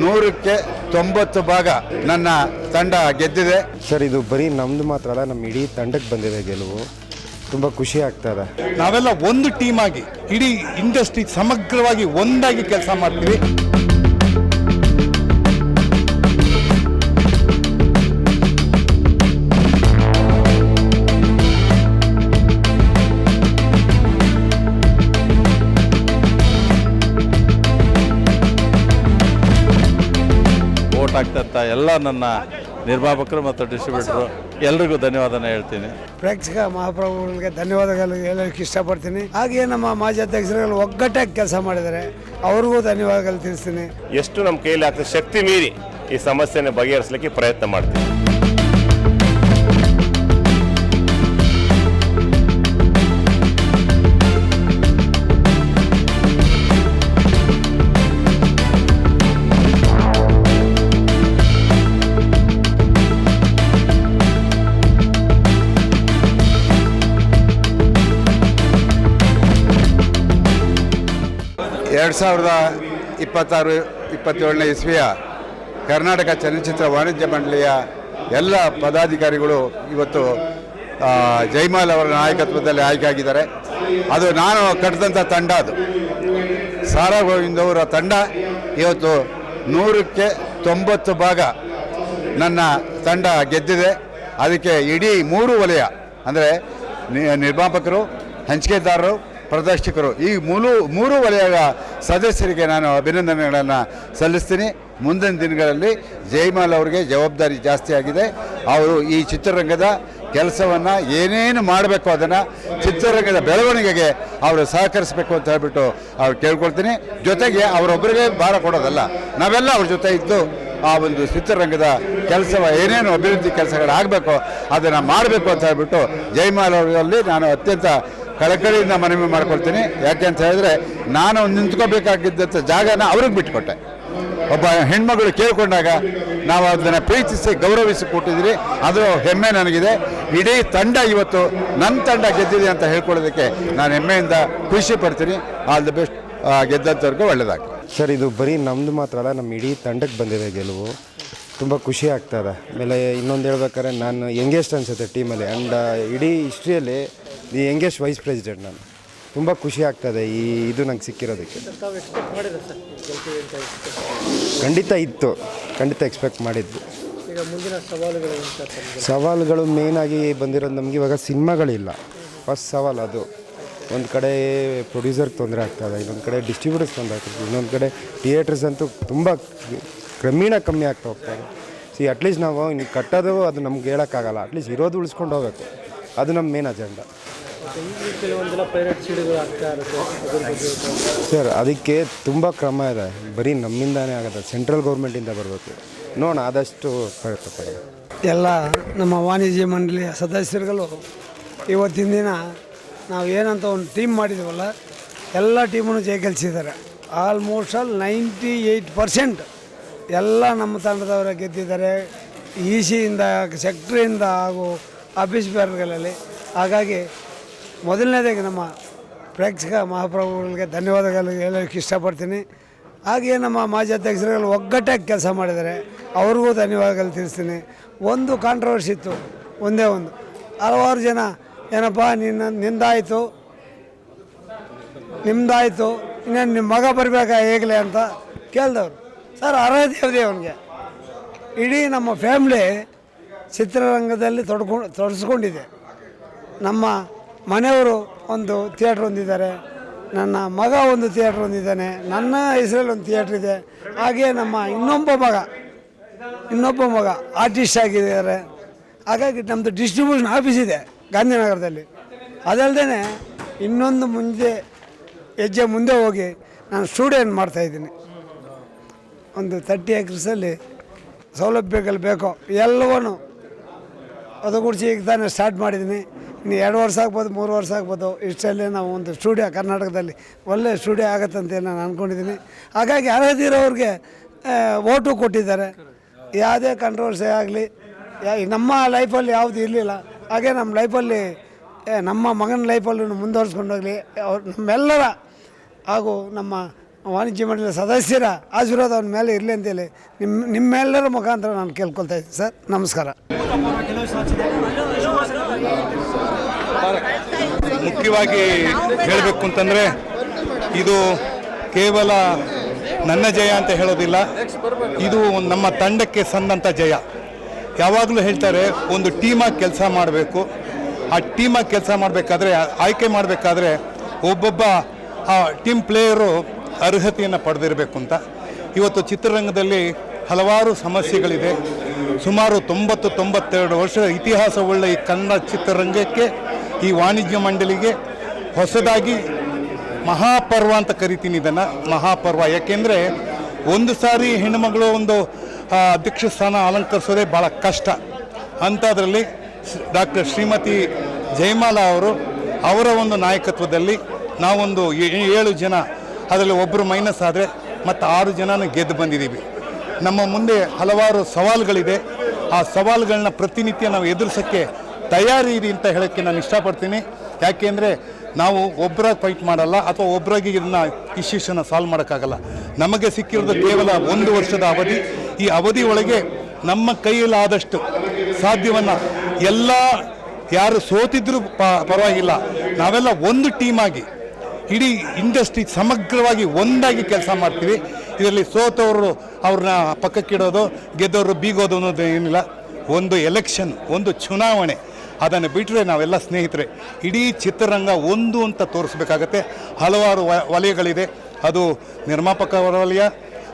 ನೂರಕ್ಕೆ ತೊಂಬತ್ತು ಭಾಗ ನನ್ನ ತಂಡ ಗೆದ್ದಿದೆ. ಸರ್ ಇದು ಬರೀ ನಮ್ದು ಮಾತ್ರ ಅಲ್ಲ ನಮ್ಮ ಇಡೀ ತಂಡಕ್ಕೆ ಬಂದಿದೆ ಗೆಲುವು. ತುಂಬ ಖುಷಿ ಆಗ್ತದೆ ನಾವೆಲ್ಲ ಒಂದು ಟೀಮ್ ಆಗಿ ಇಡೀ ಇಂಡಸ್ಟ್ರಿ ಸಮಗ್ರವಾಗಿ ಒಂದಾಗಿ ಕೆಲಸ ಮಾಡ್ತೀವಿ. ಆಗ್ತಂತ ಎಲ್ಲ ನನ್ನ ನಿರ್ಮಾಪಕರು ಮತ್ತು ಡಿಸ್ಟ್ರಿಬ್ಯೂಟರು ಎಲ್ರಿಗೂ ಧನ್ಯವಾದ ಹೇಳ್ತೀನಿ. ಪ್ರೇಕ್ಷಕ ಮಹಾಪ್ರಭುಗಳಿಗೆ ಧನ್ಯವಾದಗಳು ಹೇಳೋಕ್ಕೆ ಇಷ್ಟಪಡ್ತೀನಿ. ಹಾಗೆ ನಮ್ಮ ಮಾಜಿ ಅಧ್ಯಕ್ಷರುಗಳು ಒಗ್ಗಟ್ಟಾಗಿ ಕೆಲಸ ಮಾಡಿದ್ದಾರೆ. ಅವ್ರಿಗೂ ಧನ್ಯವಾದಗಳು ತಿಳಿಸ್ತೀನಿ. ಎಷ್ಟು ನಮ್ಮ ಕೈಯಲ್ಲಿ ಆಗ್ತದೆ ಶಕ್ತಿ ಮೀರಿ ಈ ಸಮಸ್ಯೆನ ಬಗೆಹರಿಸಲಿಕ್ಕೆ ಪ್ರಯತ್ನ ಮಾಡ್ತೀವಿ ಎರಡು ಸಾವಿರದ ಇಪ್ಪತ್ತಾರು, ಇಪ್ಪತ್ತೇಳನೇ ಇಸ್ವಿಯ ಕರ್ನಾಟಕ ಚಲನಚಿತ್ರ ವಾಣಿಜ್ಯ ಮಂಡಳಿಯ ಎಲ್ಲ ಪದಾಧಿಕಾರಿಗಳು ಇವತ್ತು ಜೈಮಾಲ್ ಅವರ ನಾಯಕತ್ವದಲ್ಲಿ ಆಯ್ಕೆ ಆಗಿದ್ದಾರೆ ಅದು ನಾನು ಕಟ್ಟಿದಂಥ ತಂಡ ಅದು. ಸಾರಾ ಗೋವಿಂದ್ ಅವರ ತಂಡ ಇವತ್ತು ನೂರಕ್ಕೆ ತೊಂಬತ್ತು ಭಾಗ ನನ್ನ ತಂಡ ಗೆದ್ದಿದೆ. ಅದಕ್ಕೆ ಇಡೀ ಮೂರು ವಲಯ, ಅಂದರೆ ನಿರ್ಮಾಪಕರು, ಹಂಚಿಕೆದಾರರು ಪ್ರದರ್ಶಕರು. ಈ ಮೂರು ಮೂರು ವಲಯದ ಸದಸ್ಯರಿಗೆ ನಾನು ಅಭಿನಂದನೆಗಳನ್ನು ಸಲ್ಲಿಸ್ತೀನಿ. ಮುಂದಿನ ದಿನಗಳಲ್ಲಿ ಜೈಮಾಲ್ ಅವರಿಗೆ ಜವಾಬ್ದಾರಿ ಜಾಸ್ತಿ ಆಗಿದೆ. ಅವರು ಈ ಚಿತ್ರರಂಗದ ಕೆಲಸವನ್ನು ಏನೇನು ಮಾಡಬೇಕು ಅದನ್ನು ಚಿತ್ರರಂಗದ ಬೆಳವಣಿಗೆಗೆ ಅವರು ಸಹಕರಿಸಬೇಕು ಅಂತ ಹೇಳ್ಬಿಟ್ಟು ಅವ್ರು ಕೇಳ್ಕೊಳ್ತೀನಿ. ಜೊತೆಗೆ ಅವರೊಬ್ಬರಿಗೆ ಭಾರ ಕೊಡೋದಲ್ಲ, ನಾವೆಲ್ಲ ಅವ್ರ ಜೊತೆ ಇದ್ದು ಆ ಒಂದು ಚಿತ್ರರಂಗದ ಕೆಲಸ ಏನೇನು ಅಭಿವೃದ್ಧಿ ಕೆಲಸಗಳಾಗಬೇಕು ಅದನ್ನು ಮಾಡಬೇಕು ಅಂತ ಹೇಳ್ಬಿಟ್ಟು ಜೈಮಾಲ್ ಅವರಲ್ಲಿ ನಾನು ಅತ್ಯಂತ ಕಳಕಳಿಯಿಂದ ಮನವಿ ಮಾಡ್ಕೊಳ್ತೀನಿ. ಯಾಕೆ ಅಂತ ಹೇಳಿದ್ರೆ, ನಾನು ನಿಂತ್ಕೋಬೇಕಾಗಿದ್ದಂಥ ಜಾಗನ ಅವ್ರಿಗೆ ಬಿಟ್ಕೊಟ್ಟೆ. ಒಬ್ಬ ಹೆಣ್ಮಗಳು ಕೇಳಿಕೊಂಡಾಗ ನಾವು ಅದನ್ನು ಪ್ರೀತಿಸಿ ಗೌರವಿಸಿ ಕೊಟ್ಟಿದ್ದೀರಿ. ಅದು ಹೆಮ್ಮೆ ನನಗಿದೆ. ಇಡೀ ತಂಡ ಇವತ್ತು ನನ್ನ ತಂಡ ಗೆದ್ದಿದೆ ಅಂತ ಹೇಳ್ಕೊಳ್ಳೋದಕ್ಕೆ ನಾನು ಹೆಮ್ಮೆಯಿಂದ ಖುಷಿ ಪಡ್ತೀನಿ. ಆಲ್ ದಿ ಬೆಸ್ಟ್ ಗೆದ್ದಂಥವ್ರಿಗೂ ಒಳ್ಳೆಯದಾಗಲಿ ಸರ್, ಇದು ಬರೀ ನಮ್ದು ಮಾತ್ರ ಅಲ್ಲ, ನಮ್ಮ ಇಡೀ ತಂಡಕ್ಕೆ ಬಂದಿದೆ ಗೆಲುವು. ತುಂಬ ಖುಷಿ ಆಗ್ತದೆ. ಆಮೇಲೆ ಇನ್ನೊಂದು ಹೇಳ್ಬೇಕಾದ್ರೆ ನಾನು ಯಂಗೆಸ್ಟ್ ಅನಿಸುತ್ತೆ ಟೀಮಲ್ಲಿ ಆ್ಯಂಡ್ ಇಡೀ ಹಿಸ್ಟ್ರಿಯಲ್ಲಿ ದಿ ಯಂಗೆಸ್ಟ್ ವೈಸ್ ಪ್ರೆಸಿಡೆಂಟ್ ನಾನು. ತುಂಬ ಖುಷಿ ಆಗ್ತದೆ ಈ ಇದು ನಂಗೆ ಸಿಕ್ಕಿರೋದಕ್ಕೆ. ಖಂಡಿತ ಇತ್ತು. ಖಂಡಿತ ಎಕ್ಸ್ಪೆಕ್ಟ್ ಮಾಡಿದ್ದು. ಸವಾಲುಗಳು ಮೇಯ್ನಾಗಿ ಬಂದಿರೋದು ನಮಗೆ ಇವಾಗ ಸಿನಿಮಾಗಳಿಲ್ಲ. ಫಸ್ಟ್ ಸವಾಲು ಅದು. ಒಂದು ಕಡೆ ಪ್ರೊಡ್ಯೂಸರ್ಗೆ ತೊಂದರೆ ಆಗ್ತದೆ, ಇನ್ನೊಂದು ಕಡೆ ಡಿಸ್ಟ್ರಿಬ್ಯೂಟರ್ಸ್ ತೊಂದರೆ ಆಗ್ತದೆ, ಇನ್ನೊಂದು ಕಡೆ ಥಿಯೇಟರ್ಸ್ ಅಂತೂ ತುಂಬ ಕ್ರಮೇಣ ಕಮ್ಮಿ ಆಗ್ತಾ ಹೋಗ್ತಾರೆ ಸಿ ಅಟ್ಲೀಸ್ಟ್ ನಾವು ಇನ್ನು ಕಟ್ಟೋದು ಅದು ನಮ್ಗೆ ಹೇಳೋಕ್ಕಾಗಲ್ಲ. ಅಟ್ಲೀಸ್ಟ್ ಇರೋದು ಉಳಿಸ್ಕೊಂಡು ಹೋಗಬೇಕು. ಅದು ನಮ್ಮ ಮೇನ್ ಅಜೆಂಡಾ ಸರ್ ಅದಕ್ಕೆ ತುಂಬ ಕ್ರಮ ಇದೆ. ಬರೀ ನಮ್ಮಿಂದಾನೇ ಆಗುತ್ತೆ. ಸೆಂಟ್ರಲ್ ಗೌರ್ಮೆಂಟಿಂದ ಬರಬೇಕು. ನೋಡೋಣ ಆದಷ್ಟು ಪ್ರಯತ್ನ ಎಲ್ಲ ನಮ್ಮ ವಾಣಿಜ್ಯ ಮಂಡಳಿಯ ಸದಸ್ಯರುಗಳು ಇವತ್ತಿನ ದಿನ ನಾವು ಏನಂತ ಒಂದು ಟೀಮ್ ಮಾಡಿದ್ವಲ್ಲ ಎಲ್ಲ ಟೀಮನ್ನು ಜಯಗಳಿಸಿದ್ದಾರೆ. Almost all ninety eight percent ಎಲ್ಲ ನಮ್ಮ ತಂಡದವರ ಗೆದ್ದಿದ್ದಾರೆ. ಇ ಸಿಯಿಂದ ಸೆಕ್ಟ್ರಿಯಿಂದ ಹಾಗೂ ಆಫೀಸ್ ಬೇರ್ಗಳಲ್ಲಿ. ಹಾಗಾಗಿ ಮೊದಲನೇದಾಗಿ ನಮ್ಮ ಪ್ರೇಕ್ಷಕ ಮಹಾಪ್ರಭುಗಳಿಗೆ ಧನ್ಯವಾದಗಳು ಹೇಳೋಕ್ಕೆ ಇಷ್ಟಪಡ್ತೀನಿ. ಹಾಗೆಯೇ ನಮ್ಮ ಮಾಜಿ ಅಧ್ಯಕ್ಷರುಗಳು ಒಗ್ಗಟ್ಟಾಗಿ ಕೆಲಸ ಮಾಡಿದ್ದಾರೆ. ಅವ್ರಿಗೂ ಧನ್ಯವಾದಗಳು ತಿಳಿಸ್ತೀನಿ. ಒಂದು ಕಾಂಟ್ರವರ್ಸಿ ಇತ್ತು. ಒಂದೇ ಒಂದು. ಹಲವಾರು ಜನ, ಏನಪ್ಪ, ನಿನ್ನ, ನಿಂದಾಯಿತು. ನಿಮ್ಮದಾಯಿತು ಇನ್ನೇನು ನಿಮ್ಮ ಮಗ ಬರಬೇಕಾ ಹೇಗಲೇ ಅಂತ ಕೇಳಿದವರು. ಸರ್ ಇದೆ ಅವನಿಗೆ. ಇಡೀ ನಮ್ಮ ಫ್ಯಾಮ್ಲಿ ಚಿತ್ರರಂಗದಲ್ಲಿ ತೊಡ್ಕೊ, ತೊಡಸ್ಕೊಂಡಿದೆ. ನಮ್ಮ ಮನೆಯವರು ಒಂದು ಥಿಯೇಟ್ರ್ ಹೊಂದಿದ್ದಾರೆ ನನ್ನ ಮಗ ಒಂದು ಥಿಯೇಟ್ರ್ ಹೊಂದಿದ್ದಾನೆ ನನ್ನ ಹೆಸರಲ್ಲಿ ಒಂದು ಥಿಯೇಟ್ರ್ ಇದೆ. ಹಾಗೆ ನಮ್ಮ ಇನ್ನೊಬ್ಬ ಮಗ ಇನ್ನೊಬ್ಬ ಮಗ ಆರ್ಟಿಸ್ಟ್ ಆಗಿದ್ದಾರೆ. ಹಾಗಾಗಿ ನಮ್ಮದು ಡಿಸ್ಟ್ರಿಬ್ಯೂಷನ್ ಆಫೀಸ್ ಇದೆ ಗಾಂಧಿನಗರದಲ್ಲಿ. ಅದಲ್ಲದೆ ಇನ್ನೊಂದು ಮುಂದೆ, ಹೆಜ್ಜೆ ಮುಂದೆ ಹೋಗಿ ನಾನು ಸ್ಟುಡಿಯೋನ್ ಮಾಡ್ತಾಯಿದ್ದೀನಿ ಒಂದು ತರ್ಟಿ ಏಕರ್ಸಲ್ಲಿ ಸೌಲಭ್ಯಗಳು ಬೇಕು. ಎಲ್ಲವೂ ಒದಗೂಡಿಸಿ ಈಗ ತಾನೇ ಸ್ಟಾರ್ಟ್ ಮಾಡಿದ್ದೀನಿ ಇನ್ನು ಎರಡು ವರ್ಷ ಆಗ್ಬೋದು, ಮೂರು ವರ್ಷ ಆಗ್ಬೋದು. ಇಷ್ಟಲ್ಲೇ ನಾವು ಒಂದು ಸ್ಟುಡಿಯೋ ಕರ್ನಾಟಕದಲ್ಲಿ ಒಳ್ಳೆಯ ಸ್ಟುಡಿಯೋ ಆಗುತ್ತಂತ ನಾನು ಅಂದ್ಕೊಂಡಿದ್ದೀನಿ ಹಾಗಾಗಿ ಅರ್ಹತೆ ಇರೋರಿಗೆ ಓಟು ಕೊಟ್ಟಿದ್ದಾರೆ. ಯಾವುದೇ ಕಂಟ್ರವರ್ಸಿ ಆಗಲಿ ನಮ್ಮ ಲೈಫಲ್ಲಿ ಯಾವುದು ಇರಲಿಲ್ಲ. ಹಾಗೆ ನಮ್ಮ ಲೈಫಲ್ಲಿ ನಮ್ಮ ಮಗನ ಲೈಫಲ್ಲೂ ಮುಂದುವರ್ಸ್ಕೊಂಡೋಗಲಿ ಅವ್ರು ನಮ್ಮೆಲ್ಲರ ಹಾಗೂ ನಮ್ಮ ವಾಣಿಜ್ಯ ಮಂಡಳಿ ಸದಸ್ಯರ ಆಶೀರ್ವಾದ ಅವನ ಮೇಲೆ ಇರಲಿ ಅಂತೇಳಿ ನಿಮ್ಮ ನಿಮ್ಮೆಲ್ಲರ ಮುಖಾಂತರ ನಾನು ಕೇಳ್ಕೊಳ್ತಾ ಇದ್ದೀನಿ. ಸರ್, ನಮಸ್ಕಾರ. ಮುಖ್ಯವಾಗಿ ಹೇಳಬೇಕು ಅಂತಂದರೆ ಇದು ಕೇವಲ ನನ್ನ ಜಯ ಅಂತ ಹೇಳೋದಿಲ್ಲ. ಇದು ನಮ್ಮ ತಂಡಕ್ಕೆ ಸಂದಂಥ ಜಯ. ಯಾವಾಗಲೂ ಹೇಳ್ತಾರೆ, ಒಂದು ಟೀಮಾಗಿ ಕೆಲಸ ಮಾಡಬೇಕು. ಆ ಟೀಮಾಗಿ ಕೆಲಸ ಮಾಡಬೇಕಾದ್ರೆ, ಆಯ್ಕೆ ಮಾಡಬೇಕಾದ್ರೆ ಒಬ್ಬೊಬ್ಬ ಆ ಟೀಮ್ ಪ್ಲೇಯರು ಅರ್ಹತೆಯನ್ನು ಪಡೆದಿರಬೇಕು ಅಂತ. ಇವತ್ತು ಚಿತ್ರರಂಗದಲ್ಲಿ ಹಲವಾರು ಸಮಸ್ಯೆಗಳಿದೆ. ಸುಮಾರು ತೊಂಬತ್ತು, ತೊಂಬತ್ತೆರಡು ವರ್ಷ ಇತಿಹಾಸವುಳ್ಳ ಈ ಕನ್ನಡ ಚಿತ್ರರಂಗಕ್ಕೆ, ಈ ವಾಣಿಜ್ಯ ಮಂಡಳಿಗೆ ಹೊಸದಾಗಿ ಮಹಾಪರ್ವ ಅಂತ ಕರಿತೀನಿ ಇದನ್ನು, ಮಹಾಪರ್ವ. ಯಾಕೆಂದರೆ ಒಂದು ಸಾರಿ ಹೆಣ್ಣುಮಗಳು ಒಂದು ಅಧ್ಯಕ್ಷ ಸ್ಥಾನ ಅಲಂಕರಿಸೋದೇ ಭಾಳ ಕಷ್ಟ. ಅಂಥದ್ರಲ್ಲಿ ಡಾಕ್ಟರ್ ಶ್ರೀಮತಿ ಜಯಮಾಲಾ ಅವರು ಅವರ ಒಂದು ನಾಯಕತ್ವದಲ್ಲಿ ನಾವೊಂದು ಏಳು ಜನ ಅದರಲ್ಲಿ ಒಬ್ಬರು ಮೈನಸ್ ಆದರೆ ಮತ್ತು ಆರು ಜನನ ಗೆದ್ದು ಬಂದಿದ್ದೀವಿ ನಮ್ಮ ಮುಂದೆ ಹಲವಾರು ಸವಾಲುಗಳಿದೆ. ಆ ಸವಾಲುಗಳನ್ನ ಪ್ರತಿನಿತ್ಯ ನಾವು ಎದುರಿಸೋಕ್ಕೆ ತಯಾರಿ ಇದೆ ಅಂತ ಹೇಳೋಕ್ಕೆ ನಾನು ಇಷ್ಟಪಡ್ತೀನಿ. ಯಾಕೆಂದರೆ ನಾವು ಒಬ್ಬರಾಗಿ ಫೈಟ್ ಮಾಡಲ್ಲ ಅಥವಾ ಒಬ್ಬರಾಗಿ ಇದನ್ನ ಇಶ್ಯೂಸನ್ನು ಸಾಲ್ವ್ ಮಾಡೋಕ್ಕಾಗಲ್ಲ. ನಮಗೆ ಸಿಕ್ಕಿರೋದು ಕೇವಲ ಒಂದು ವರ್ಷದ ಅವಧಿ. ಈ ಅವಧಿ ಒಳಗೆ ನಮ್ಮ ಕೈಯಲ್ಲಾದಷ್ಟು ಸಾಧ್ಯವನ್ನು ಎಲ್ಲ ಯಾರು ಸೋತಿದ್ರೂ ಪರವಾಗಿಲ್ಲ. ನಾವೆಲ್ಲ ಒಂದು ಟೀಮಾಗಿ ಇಡೀ ಇಂಡಸ್ಟ್ರಿ ಸಮಗ್ರವಾಗಿ ಒಂದಾಗಿ ಕೆಲಸ ಮಾಡ್ತೀವಿ. ಇದರಲ್ಲಿ ಸೋತವರು ಅವ್ರನ್ನ ಪಕ್ಕಕ್ಕಿಡೋದು ಗೆದ್ದವರು ಬೀಗೋದು ಅನ್ನೋದು ಏನಿಲ್ಲ. ಒಂದು ಎಲೆಕ್ಷನ್ ಒಂದು ಚುನಾವಣೆ. ಅದನ್ನು ಬಿಟ್ಟರೆ ನಾವೆಲ್ಲ ಸ್ನೇಹಿತರೆ, ಇಡೀ ಚಿತ್ರರಂಗ ಒಂದು ಅಂತ ತೋರಿಸ್ಬೇಕಾಗತ್ತೆ. ಹಲವಾರು ವಲಯಗಳಿದೆ. ಅದು ನಿರ್ಮಾಪಕರ ವಲಯ,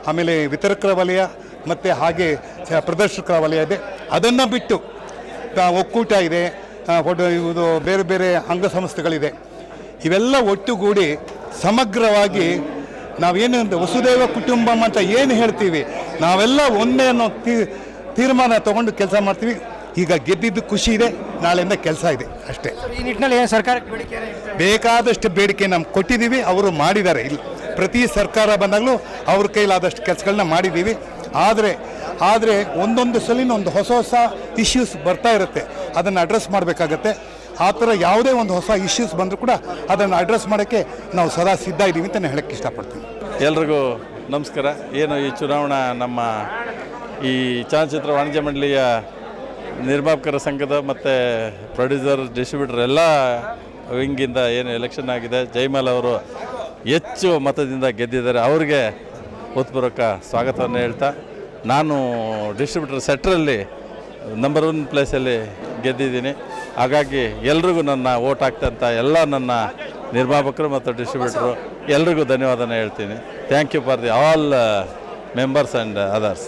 ಆಮೇಲೆ ವಿತರಕರ ವಲಯ, ಮತ್ತು ಹಾಗೆ ಪ್ರದರ್ಶಕರ ವಲಯ ಇದೆ. ಅದನ್ನು ಬಿಟ್ಟು ಒಕ್ಕೂಟ ಇದೆ. ಇದು ಬೇರೆ ಬೇರೆ ಅಂಗಸಂಸ್ಥೆಗಳಿದೆ. ಇವೆಲ್ಲ ಒಟ್ಟುಗೂಡಿ ಸಮಗ್ರವಾಗಿ ನಾವೇನು ಅಂತ ವಸುದೈವ ಕುಟುಂಬಂ ಅಂತ ಏನು ಹೇಳ್ತೀವಿ ನಾವೆಲ್ಲ ಒಂದೇ ಅನ್ನೋ ತೀ- ತೀರ್ಮಾನ ತಗೊಂಡು ಕೆಲಸ ಮಾಡ್ತೀವಿ. ಈಗ ಗೆದ್ದಿದ್ದು ಖುಷಿ ಇದೆ ನಾಳೆಯಿಂದ ಕೆಲಸ ಇದೆ ಅಷ್ಟೇ. ಈ ನಿಟ್ಟಿನಲ್ಲಿ ಏನು ಸರ್ಕಾರಕ್ಕೆ ಬೇಡಿಕೆ ಬೇಕಾದಷ್ಟು ಬೇಡಿಕೆ ನಾವು ಕೊಟ್ಟಿದ್ದೀವಿ ಅವರು ಮಾಡಿದ್ದಾರೆ. ಇಲ್ಲಿ ಪ್ರತಿ ಸರ್ಕಾರ ಬಂದಾಗಲೂ ಅವ್ರ ಕೈಲಾದಷ್ಟು ಕೆಲಸಗಳನ್ನ ಮಾಡಿದ್ದೀವಿ. ಆದರೆ ಆದರೆ ಒಂದೊಂದು ಸಲಿನ ಒಂದು ಹೊಸ ಹೊಸ ಇಶ್ಯೂಸ್ ಬರ್ತಾ ಇರುತ್ತೆ. ಅದನ್ನು ಅಡ್ರೆಸ್ ಮಾಡಬೇಕಾಗತ್ತೆ. ಆ ಥರ ಯಾವುದೇ ಒಂದು ಹೊಸ ಇಶ್ಯೂಸ್ ಬಂದರೂ ಕೂಡ ಅದನ್ನು ಅಡ್ರೆಸ್ ಮಾಡೋಕ್ಕೆ ನಾವು ಸದಾ ಸಿದ್ಧ ಇದ್ದೀವಿ ಅಂತ ಹೇಳಕ್ಕೆ ಇಷ್ಟಪಡ್ತೀನಿ. ಎಲ್ರಿಗೂ ನಮಸ್ಕಾರ. ಏನು ಈ ಚುನಾವಣಾ ನಮ್ಮ ಈ ಚಲನಚಿತ್ರ ವಾಣಿಜ್ಯ ಮಂಡಳಿಯ ನಿರ್ಮಾಪಕರ ಸಂಘದ ಮತ್ತು ಪ್ರೊಡ್ಯೂಸರ್ ಡಿಸ್ಟ್ರಿಬ್ಯೂಟರ್ ಎಲ್ಲ ವಿಂಗಿಂದ ಏನು ಎಲೆಕ್ಷನ್ ಆಗಿದೆ. ಜೈಮಾಲ್ ಅವರು ಹೆಚ್ಚು ಮತದಿಂದ ಗೆದ್ದಿದ್ದಾರೆ. ಅವ್ರಿಗೆ ಉತ್ಪೂರ್ವಕ ಸ್ವಾಗತವನ್ನು ಹೇಳ್ತಾ, ನಾನು ಡಿಸ್ಟ್ರಿಬ್ಯೂಟರ್ ಸೆಟ್ರಲ್ಲಿ ನಂಬರ್ ಒನ್ ಪ್ಲೇಸಲ್ಲಿ ಗೆದ್ದಿದ್ದೀನಿ. ಹಾಗಾಗಿ ಎಲ್ರಿಗೂ ನನ್ನ ಓಟ್ ಹಾಕ್ತಂಥ ಎಲ್ಲ ನನ್ನ ನಿರ್ಮಾಪಕರು ಮತ್ತು ಡಿಸ್ಟ್ರಿಬ್ಯೂಟ್ರು ಎಲ್ರಿಗೂ ಧನ್ಯವಾದ ಹೇಳ್ತೀನಿ. Thank you for the all members and others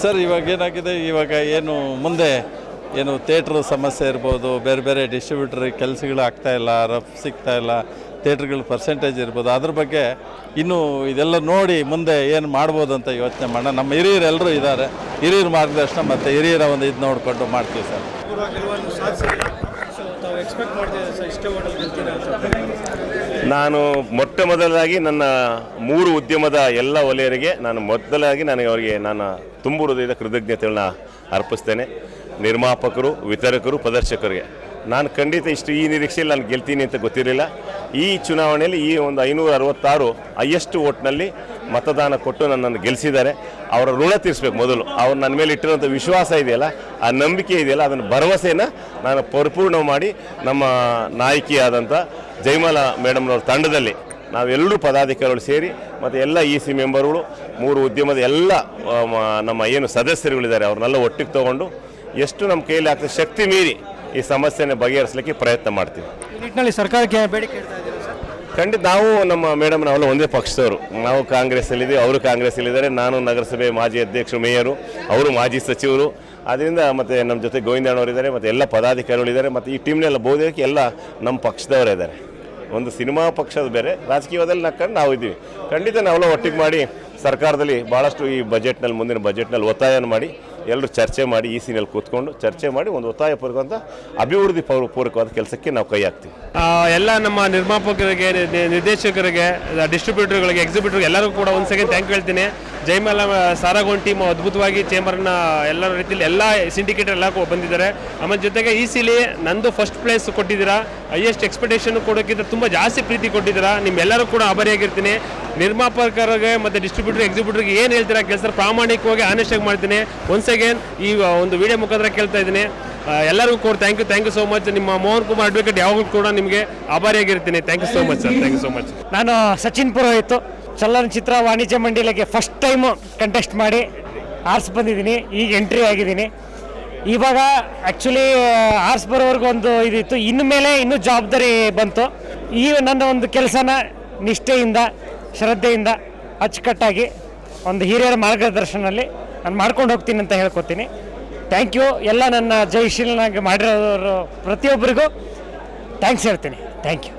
sir ಇವಾಗ ಏನಾಗಿದೆ? ಇವಾಗ ಏನು ಮುಂದೆ ಏನು ಥಿಯೇಟ್ರ್ ಸಮಸ್ಯೆ ಇರ್ಬೋದು, ಬೇರೆ ಬೇರೆ ಡಿಸ್ಟ್ರಿಬ್ಯೂಟರ್ ಕೆಲಸಗಳು ಆಗ್ತಾಯಿಲ್ಲ ರಫ್ ಸಿಗ್ತಾಯಿಲ್ಲ ಥಿಯೇಟ್ರ್ಗಳ ಪರ್ಸೆಂಟೇಜ್ ಇರ್ಬೋದು, ಅದ್ರ ಬಗ್ಗೆ ಇನ್ನೂ ಇದೆಲ್ಲ ನೋಡಿ ಮುಂದೆ ಏನು ಮಾಡ್ಬೋದು ಅಂತ ಯೋಚನೆ ಮಾಡೋಣ. ನಮ್ಮ ಹಿರಿಯರು ಎಲ್ಲರೂ ಇದ್ದಾರೆ. ಹಿರಿಯರ ಮಾರ್ಗದರ್ಶನ ಮತ್ತು ಹಿರಿಯರ ಒಂದು ಇದು ನೋಡಿಕೊಂಡು ಮಾಡ್ತೀವಿ ಸರ್. ನಾನು ಮೊಟ್ಟ ಮೊದಲಾಗಿ ನನ್ನ ಮೂರು ಉದ್ಯಮದ ಎಲ್ಲ ವಲಯರಿಗೆ ನಾನು ಮೊದಲಾಗಿ ನನಗೆ ಅವರಿಗೆ ನಾನು ತುಂಬು ಹೃದಯದ ಕೃತಜ್ಞತೆಗಳನ್ನ ಅರ್ಪಿಸ್ತೇನೆ. ನಿರ್ಮಾಪಕರು, ವಿತರಕರು, ಪ್ರದರ್ಶಕರಿಗೆ. ನಾನು ಖಂಡಿತ ಇಷ್ಟು ಈ ನಿರೀಕ್ಷೆಯಲ್ಲಿ ನಾನು ಗೆಲ್ತೀನಿ ಅಂತ ಗೊತ್ತಿರಲಿಲ್ಲ. ಈ ಚುನಾವಣೆಯಲ್ಲಿ ಈ ಒಂದು ಐನೂರ ಅರವತ್ತಾರು ಹೈಯೆಸ್ಟ್ ಓಟ್ನಲ್ಲಿ ಮತದಾನ ಕೊಟ್ಟು ನನ್ನನ್ನು ಗೆಲ್ಲಿಸಿದ್ದಾರೆ ಅವರ ಋಣ ತೀರಿಸ್ಬೇಕು ಮೊದಲು. ಅವ್ರು ನನ್ನ ಮೇಲೆ ಇಟ್ಟಿರುವಂಥ ವಿಶ್ವಾಸ ಇದೆಯಲ್ಲ, ಆ ನಂಬಿಕೆ ಇದೆಯಲ್ಲ, ಅದನ್ನು ಭರವಸೆಯನ್ನು ನಾನು ಪರಿಪೂರ್ಣ ಮಾಡಿ ನಮ್ಮ ನಾಯಕಿಯಾದಂಥ ಜಯಮಾಲ ಮೇಡಮ್ನವ್ರ ತಂಡದಲ್ಲಿ ನಾವೆಲ್ಲರೂ ಪದಾಧಿಕಾರಿಗಳು ಸೇರಿ ಮತ್ತು ಎಲ್ಲ ಇ ಸಿ ಮೆಂಬರ್ಗಳು, ಮೂರು ಉದ್ಯಮದ ಎಲ್ಲ ನಮ್ಮ ಏನು ಸದಸ್ಯರುಗಳಿದ್ದಾರೆ, ಅವ್ರನ್ನೆಲ್ಲ ಒಟ್ಟಿಗೆ ತೊಗೊಂಡು ಎಷ್ಟು ನಮ್ಮ ಕೈಯಲ್ಲಿ ಆಗ್ತದೆ ಶಕ್ತಿ ಮೀರಿ ಈ ಸಮಸ್ಯೆನ ಬಗೆಹರಿಸಲಿಕ್ಕೆ ಪ್ರಯತ್ನ ಮಾಡ್ತೀವಿ. ನಿಟ್ಟಿನಲ್ಲಿ ಸರ್ಕಾರಕ್ಕೆ ಬೇಡಿಕೆ ಖಂಡಿತ ನಾವು ನಮ್ಮ ಮೇಡಮ್ ನಾವೆಲ್ಲ ಒಂದೇ ಪಕ್ಷದವರು. ನಾವು ಕಾಂಗ್ರೆಸ್ಸಲ್ಲಿದ್ದೀವಿ, ಅವರು ಕಾಂಗ್ರೆಸ್ಸಲ್ಲಿದ್ದಾರೆ, ನಾನು ನಗರಸಭೆ ಮಾಜಿ ಅಧ್ಯಕ್ಷರು, ಮೇಯರು, ಅವರು ಮಾಜಿ ಸಚಿವರು. ಅದರಿಂದ ಮತ್ತು ನಮ್ಮ ಜೊತೆ ಗೋವಿಂದಣ್ಣವರಿದ್ದಾರೆ ಮತ್ತು ಎಲ್ಲ ಪದಾಧಿಕಾರಿಗಳಿದ್ದಾರೆ ಮತ್ತು ಈ ಟೀಮ್ನೆಲ್ಲ ಬೋಧಕ್ಕೆ ಎಲ್ಲ ನಮ್ಮ ಪಕ್ಷದವರೇ ಇದ್ದಾರೆ. ಒಂದು ಸಿನಿಮಾ ಪಕ್ಷದ ಬೇರೆ ರಾಜಕೀಯದಲ್ಲಿ ನಕ್ಕಂಡು ನಾವು ಇದ್ದೀವಿ. ಖಂಡಿತ ನಾವೆಲ್ಲ ಒಟ್ಟಿಗೆ ಮಾಡಿ ಸರ್ಕಾರದಲ್ಲಿ ಭಾಳಷ್ಟು ಈ ಬಜೆಟ್ನಲ್ಲಿ ಮುಂದಿನ ಬಜೆಟ್ನಲ್ಲಿ ಒತ್ತಾಯನ ಮಾಡಿ ಎಲ್ಲರೂ ಚರ್ಚೆ ಮಾಡಿ ಈ ಸಿನಲ್ಲಿ ಕೂತ್ಕೊಂಡು ಚರ್ಚೆ ಮಾಡಿ ಒಂದು ಒತ್ತಾಯ ಪೂರ್ವಕವಾದ ಅಭಿವೃದ್ಧಿ ಪೂರ್ವ- ಪೂರ್ವಕವಾದ ಕೆಲಸಕ್ಕೆ ನಾವು ಕೈ ಹಾಕ್ತೀವಿ. ಎಲ್ಲ ನಮ್ಮ ನಿರ್ಮಾಪಕರಿಗೆ ನಿರ್ದೇಶಕರಿಗೆ ಡಿಸ್ಟ್ರಿಬ್ಯೂಟರ್ಗಳಿಗೆ ಎಕ್ಸಿಬ್ಯೂಟರ್ಗೆ ಎಲ್ಲರಿಗೂ ಕೂಡ ಒಂದು ಸೆಕೆಂಡ್ ಥ್ಯಾಂಕ್ ಹೇಳ್ತೀನಿ. ಜೈಮಲ ಸಾರಾಗೋನ್ ಟೀಮ್ ಅದ್ಭುತವಾಗಿ ಚೇಂಬರ್ನ ಎಲ್ಲ ರೀತಿಯಲ್ಲಿ ಎಲ್ಲ ಸಿಂಡಿಕೇಟರ್ ಎಲ್ಲ ಬಂದಿದ್ದಾರೆ. ಆಮೇಲೆ ಜೊತೆಗೆ ಈ ಸಿಲಿ ನಂದು ಫಸ್ಟ್ ಪ್ಲೇಸ್ ಕೊಟ್ಟಿದ್ದೀರಾ. ಹೈಯೆಸ್ಟ್ ಎಕ್ಸ್ಪೆಕ್ಟೇಷನ್ ಕೊಡೋಕ್ಕಿಂತ ತುಂಬ ಜಾಸ್ತಿ ಪ್ರೀತಿ ಕೊಟ್ಟಿದ್ದೀರಾ. ನಿಮ್ಮೆಲ್ಲರೂ ಕೂಡ ಆಭಾರಿಯಾಗಿರ್ತೀನಿ. ನಿರ್ಮಾಪಕರಿಗೆ ಮತ್ತು ಡಿಸ್ಟ್ರಿಬ್ಯೂಟರ್ ಎಕ್ಸಿಬ್ಯೂಟರ್ಗೆ ಏನು ಹೇಳ್ತೀರಾ ಕೆಲಸ ಪ್ರಾಮಾಣಿಕವಾಗಿ ಆನೆಸ್ಟ್ ಆಗಿ ಮಾಡ್ತೀನಿ. ಒನ್ಸ್ ಅಗೇನ್ ಈ ಒಂದು ವಿಡಿಯೋ ಮುಖಾಂತರ ಕೇಳ್ತಾ ಇದ್ದೀನಿ. ಎಲ್ಲರಿಗೂ ಕೂಡ thank you thank you so much ನಿಮ್ಮ ಮೋಹನ್ ಕುಮಾರ್ ಅಡ್ವೊಕೇಟ್ ಯಾವಾಗಲೂ ಕೂಡ ನಿಮಗೆ ಆಭಾರಿಯಾಗಿರ್ತೀನಿ. Thank you so much sir thank you so much ನಾನು ಸಚಿನ್ ಪುರೋಹಿತ್. ಚಲನಚಿತ್ರ ವಾಣಿಜ್ಯ ಮಂಡಳಿಗೆ ಫಸ್ಟ್ ಟೈಮು ಕಂಟೆಸ್ಟ್ ಮಾಡಿ ಆರ್ಸ್ ಬಂದಿದ್ದೀನಿ, ಈಗ ಎಂಟ್ರಿ ಆಗಿದ್ದೀನಿ. ಇವಾಗ ಆ್ಯಕ್ಚುಲಿ ಆರ್ಸ್ ಬರೋವರೆಗೂ ಒಂದು ಇದಿತ್ತು. ಇನ್ನು ಮೇಲೆ ಇನ್ನೂ ಜವಾಬ್ದಾರಿ ಬಂತು. ಈ ನನ್ನ ಒಂದು ಕೆಲಸನ ನಿಷ್ಠೆಯಿಂದ, ಶ್ರದ್ಧೆಯಿಂದ ಅಚ್ಚುಕಟ್ಟಾಗಿ ಒಂದು ಹಿರಿಯರ ಮಾರ್ಗದರ್ಶನದಲ್ಲಿ ನಾನು ಮಾಡ್ಕೊಂಡು ಹೋಗ್ತೀನಿ ಅಂತ ಹೇಳ್ಕೊತೀನಿ. ಥ್ಯಾಂಕ್ ಯು ಎಲ್ಲ ನನ್ನ ಜಯಶೀಲನಾಗಿ ಮಾಡಿರೋರು ಪ್ರತಿಯೊಬ್ಬರಿಗೂ ಥ್ಯಾಂಕ್ಸ್ ಹೇಳ್ತೀನಿ. Thank you